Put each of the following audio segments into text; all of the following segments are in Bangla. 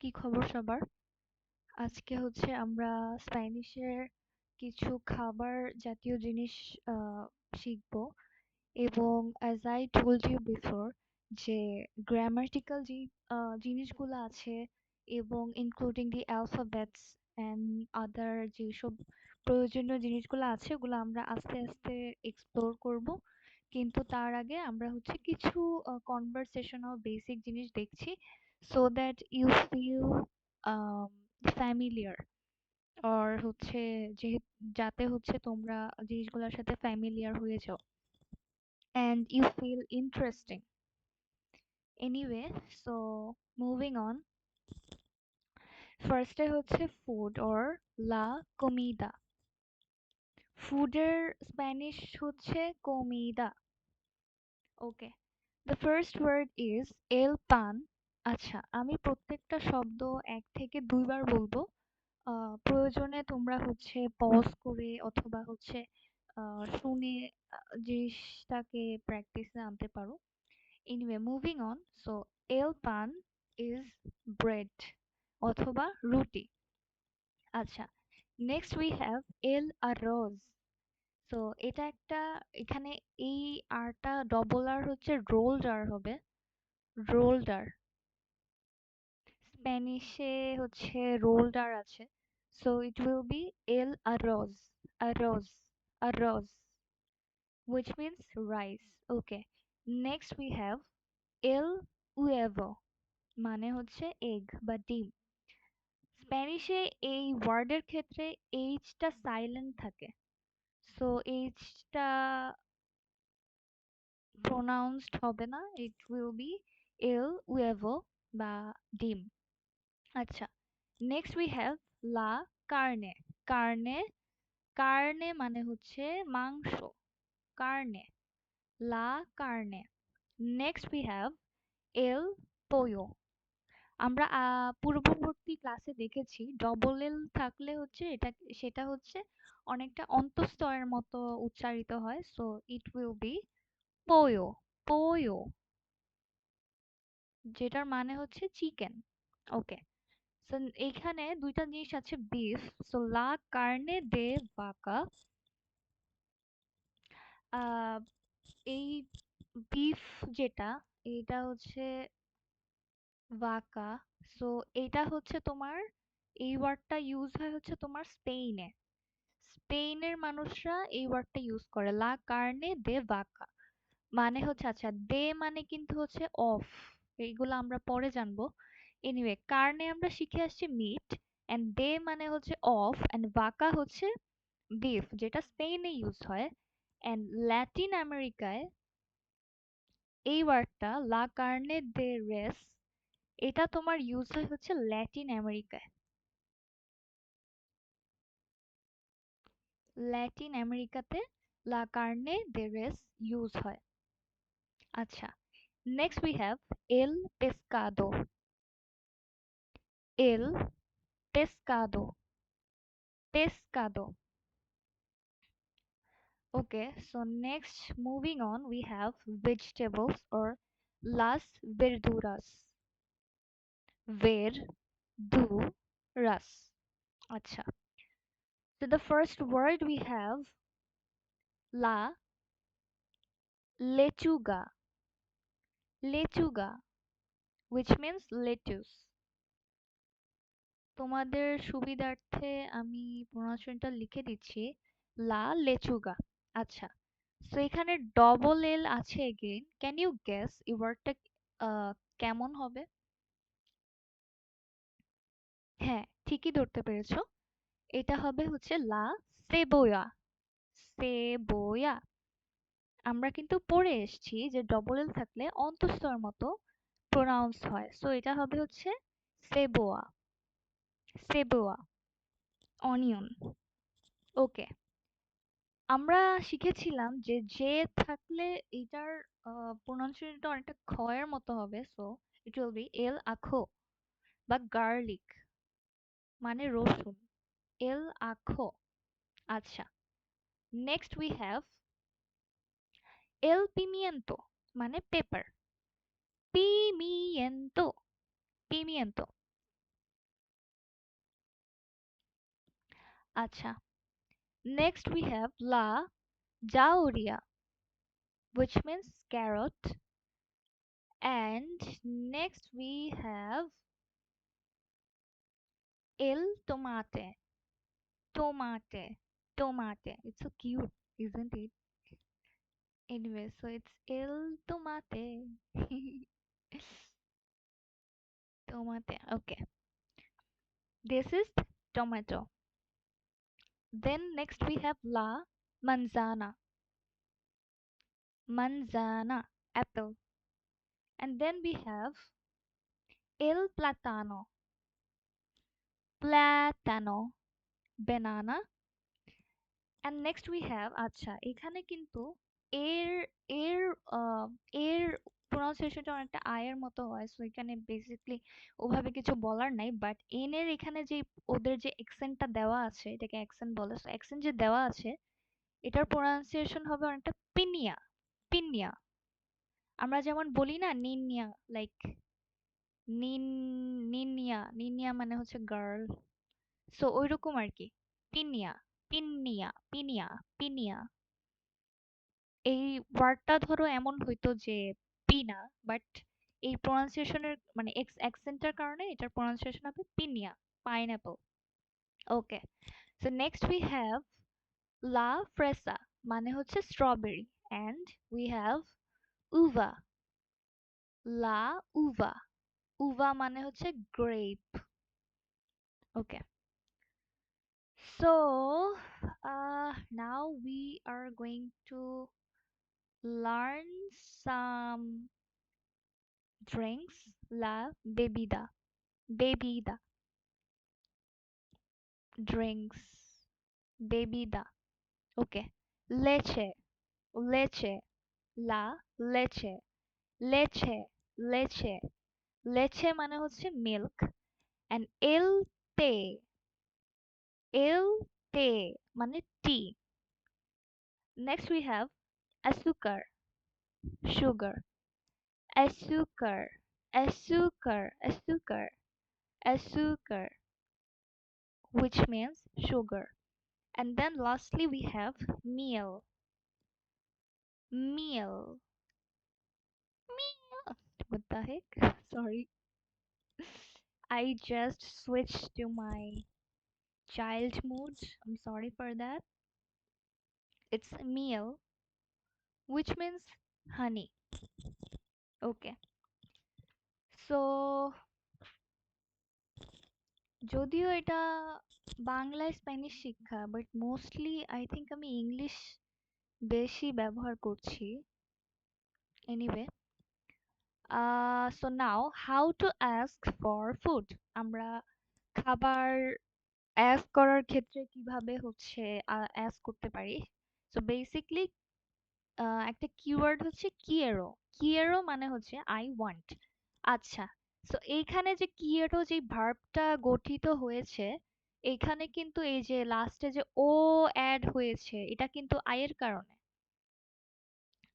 কি খবর সবার? আজকে হচ্ছে আমরা স্প্যানিশের কিছু খাবার জাতীয় জিনিস শিখব এবং as I told you before যে grammatical যে জিনিসগুলো আছে এবং including the alphabets and other যেসব প্রয়োজনীয় জিনিসগুলো আছে ওগুলো আমরা আস্তে আস্তে explore করব কিন্তু তার আগে আমরা হচ্ছে কিছু conversational basic জিনিস দেখছি so that you feel um familiar or হচ্ছে যে যাতে হচ্ছে তোমরা জিনিসগুলোর সাথে familiar হয়ে যাও and you feel interesting anyway so moving on first এ হচ্ছে food or la comida food এর স্প্যানিশ হচ্ছে comida okay the first word is el pan আচ্ছা আমি প্রত্যেকটা শব্দ এক থেকে দুইবার বলব। আহ প্রয়োজনে তোমরা হচ্ছে pause করে অথবা হচ্ছে আহ শুনে জিনিসটাকে এ আনতে পারো। Anyway, moving on. So এল পান is bread অথবা রুটি। আচ্ছা next we have R arroz. তো এটা একটা, এখানে এই আর টা double r হচ্ছে rolled r হবে। Rolled r স্প্যানিশে হচ্ছে r আছে so it will be el arroz arroz arroz which means rice okay next we have el huevo মানে হচ্ছে egg বা ডিম স্প্যানিশে এই ওয়ার্ডের ক্ষেত্রে h টা সাইলেন্ট থাকে so h টা pronounced হবে না it will be el huevo বা ডিম আচ্ছা next we have la carne carne carne মানে হচ্ছে মাংস, carne, la carne, next we have el pollo, আমরা পূর্ববর্তী ক্লাসে দেখেছি ডবল এল থাকলে হচ্ছে এটা, সেটা হচ্ছে অনেকটা অন্তঃস্থয়ের মতো উচ্চারিত হয় so it will be pollo pollo, যেটার মানে হচ্ছে চিকেন ওকে সো এখানে দুইটা জিনিস আছে বিফ সো লা কার্নে দে আহ এই বিফ যেটা এটা হচ্ছে ভাকা সো এটা হচ্ছে তোমার, এই ওয়ার্ডটা ইউজ হয় হচ্ছে তোমার স্পেইনে স্পেইনের মানুষরা এই ওয়ার্ডটা ইউজ করে লা কার্নে দে ভাকা মানে হচ্ছে আচ্ছা দে মানে কিন্তু হচ্ছে অফ এইগুলো আমরা পরে জানব। এনিওয়ে কার্নে আমরা শিখে আসছি মিট এন্ড দে মানে হচ্ছে অফ এন্ড ভাকা হচ্ছে বিফ যেটা স্পেনে ইউজ হয় এন্ড ল্যাটিন আমেরিকায় এই ওয়ার্ডটা লা কার্নে দে রেস এটা তোমার ইউজ হয় হচ্ছে ল্যাটিন আমেরিকায় ল্যাটিন আমেরিকাতে লা কার্নে দে রেস ইউজ হয়। আচ্ছা নেক্সট উই হ্যাভ এল পেসকাদো el pescado. Pescado. Okay so next moving on we have vegetables or las verduras. Verduras. Acha. So the first word we have la lechuga. Lechuga which means lettuce. তোমাদের সুবিধার্থে আমি প্রনাউন্সিয়েশনটা লিখে দিচ্ছি। লা লেচুগা। আচ্ছা সো এখানে ডবল এল আছে এগেইন ক্যান ইউ গেস এই ওয়ার্ডটা কেমন হবে? হ্যাঁ ঠিকই ধরতে পেরেছ। এটা হবে হচ্ছে লা সেবোয়া। সেবোয়া। আমরা কিন্তু পড়ে এসেছি যে ডবল এল থাকলে অন্তঃস্থর মতো প্রোনাউন্স হয়। সো এটা হবে হচ্ছে সেবোয়া। সেবোয়া অনিয়ন। ওকে, আমরা শিখেছিলাম যে যে থাকলে এটার প্রোনাউন্সিয়েশনটা অনেকটা খয়ের মতো হবে সো ইট উইল বি এল আখো বা গার্লিক মানে রসুন। এল আখো আচ্ছা নেক্সট উই হ্যাভ এল পিমিয়েন্তো মানে পেপার। পিমিয়েন্তো pimiento Acha. Next we have La Jauria, which means carrot. And next we have Il Tomate. Tomate. Tomate. It's so cute, isn't it? Anyway, so it's Il Tomate. tomate. Okay. This is tomato. then next we have la manzana manzana apple and then we have el platano platano banana and next we have আচ্ছা এখানে কিন্তু এর এর আহ, এর প্রনাউন্সিয়েশনটা অনেকটা আয়ের মতো হয়। সো এখানে বেসিকলি ওভাবে কিছু বলার নাই। বাট এন এর এখানে যে ওদের যে অ্যাকসেন্টটা দেওয়া আছে, এটাকে অ্যাকসেন্ট বলে। সো অ্যাকসেন্ট যে দেওয়া আছে, এটার প্রনাউন্সিয়েশন হবে অনেকটা পিনিয়া পিনিয়া। আমরা যেমন বলি না, নিনিয়া লাইক নিন, নিনিয়া নিনিয়া মানে হচ্ছে গার্ল সো ওইরকম আর কি। পিনিয়া পিনিয়া পিনিয়া পিনিয়া। এই ওয়ার্ডটা ধরো এমন হইতো যে পিনা বাট এই প্রনাউন্সিয়েশনের মানে এক্স অ্যাকসেন্টের কারণে এটার প্রনাউন্সিয়েশন হবে Pinia pineapple okay so next we have লা ফ্রেসা মানে হচ্ছে স্ট্রবেরি অ্যান্ড উই হ্যাভ উভা লা উভা উভা মানে হচ্ছে grape okay So, uh, now we are going to learn some drinks. La bebida, bebida, drinks, bebida. Okay. Leche, leche, la leche, leche, leche. leche মানে হচ্ছে milk and el té el té মানে tea next we have azúcar. Sugar. Azúcar. Azúcar. Azúcar. Azúcar. Which means sugar. And then lastly we have meal. Meal. Meal. What the heck? Sorry. I just switched to my child mood I'm sorry for that. It's meal which means honey. Okay. So, যদিও এটা বাংলায় স্প্যানিশ শিক্ষা বাট মোস্টলি আই থিঙ্ক আমি ইংলিশ বেশি ব্যবহার করছি। Anyway so now how to ask for food আমরা খাবার অ্যাস্ক করার ক্ষেত্রে কীভাবে হচ্ছে অ্যাস্ক করতে পারি? সো বেসিকলি একটা কিওয়ার্ড হচ্ছে কিয়েরো কিয়েরো মানে হচ্ছে আই ওয়ান্ট আচ্ছা সো এইখানে যে কিয়েরো যে ভার্বটা গঠিত হয়েছে এখানে কিন্তু এই যে লাস্টে যে ও অ্যাড হয়েছে, এটা কিন্তু আয়ের কারণে।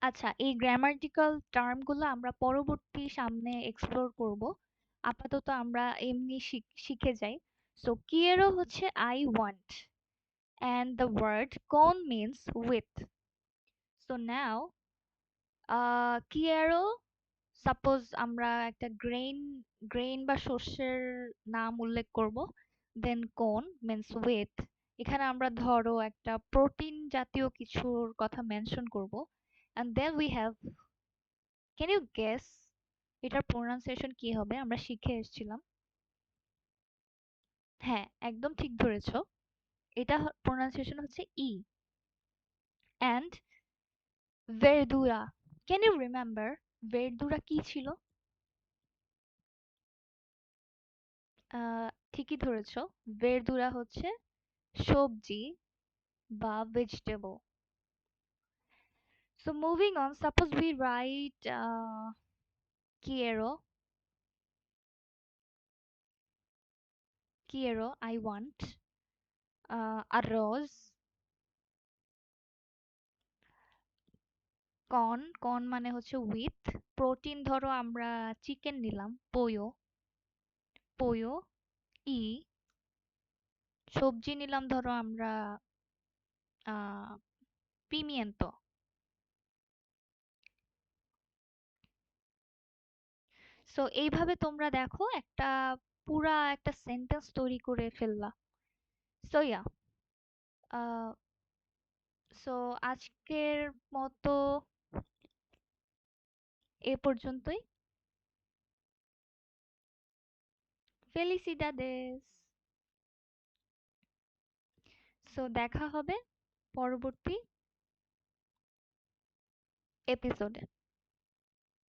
আচ্ছা এই গ্রামাটিক্যাল টার্মগুলো আমরা পরবর্তী সামনে এক্সপ্লোর করব। আপাতত আমরা এমনি শিখে যাই। সো কিয়েরো হচ্ছে I want and the word con means with so now uh, quiero suppose আমরা একটা গ্রেইন গ্রেইন বা শস্যের নাম উল্লেখ করব দেন কোন মিন্স উইথ এখানে আমরা ধরো একটা প্রোটিন জাতীয় কিছুর কথা মেনশন করব and then we have can you guess? এটার প্রোনাউন্সিয়েশন কি হবে? আমরা শিখে এসেছিলাম। হ্যাঁ একদম ঠিক ধরেছো। এটা প্রোনাউন্সিয়েশন হচ্ছে ই and verdura can you remember verdura কি ছিল ঠিকই ধরেছো verdura হচ্ছে সবজি বা vegetable so moving on suppose we write uh, quiero quiero I want uh, arroz corn corn মানে হচ্ছে উইথ প্রোটিন ধরো আমরা চিকেন নিলাম, পোয়ো pollo y সবজি নিলাম ধরো আমরা আহ সো এইভাবে তোমরা দেখো একটা পুরা একটা সেন্টেন্স তৈরি করে ফেললা। সো ইয়া সো আজকের মতো পর্যন্তই। ফেলিসিডাদেস। সো দেখা হবে পরবর্তী এপিসোডে